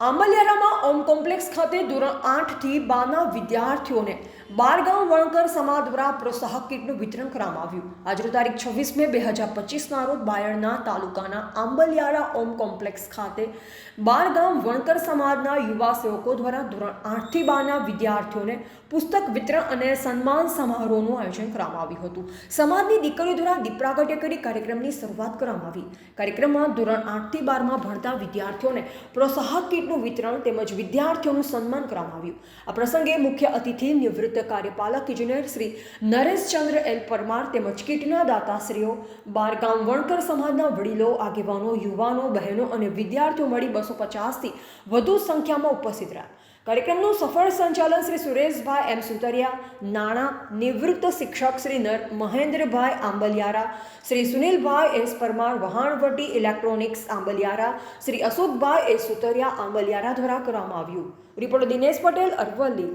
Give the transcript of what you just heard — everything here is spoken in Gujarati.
આંબલિયારામાં ઓમ કોમ્પ્લેક્સ ખાતે ધોરણ આઠથી બારના વિદ્યાર્થીઓને બારગાંવ વણકર સમાજ દ્વારા પ્રોત્સાહક કીટનું વિતરણ કરવામાં આવ્યું. આજનો તારીખ છવ્વીસ મે બે હજાર પચીસના રોજ બાયડના તાલુકાના આંબલિયારા ઓમ કોમ્પ્લેક્સ ખાતે બારગાંવ વણકર સમાજના યુવા સેવકો દ્વારા ધોરણ આઠથી બારના વિદ્યાર્થીઓને પુસ્તક વિતરણ અને સન્માન સમારોહનું આયોજન કરવામાં આવ્યું હતું. સમાજની દીકરીઓ દ્વારા દીપ પ્રાગટ્ય કરી કાર્યક્રમની શરૂઆત કરવામાં આવી. કાર્યક્રમમાં ધોરણ આઠથી બારમાં ભણતા વિદ્યાર્થીઓને પ્રોત્સાહક કીટનું વિતરણ તેમજ વિદ્યાર્થીઓનું સન્માન કરવામાં આવ્યું. આ પ્રસંગે મુખ્ય અતિથિ, નિવૃત્ત કાર્યપાલક ઇજનેર શ્રી નરેશચંદ્ર એલ પરમાર તેમજ કીટના દાતાશ્રીઓ બારગામ વણકર સમાજના વડીલો, આગેવાનો, યુવાનો, બહેનો અને વિદ્યાર્થીઓ મળી બસો પચાસથી વધુ સંખ્યામાં ઉપસ્થિત રહ્યા. કાર્યક્રમનું સફળ સંચાલન શ્રી સુરેશભાઈ એમ સુતરિયા, નાણાં નિવૃત્ત શિક્ષક શ્રી નર Mahendrabhai Ambaliyara, Shri Sunilbhai S Parmar Vahanvati electronics Ambaliyara, Shri Ashokbhai S Sutariya Ambaliyara દ્વારા કરવામાં આવ્યું. રિપોર્ટર દિનેશ પટેલ, અરવલ્લી.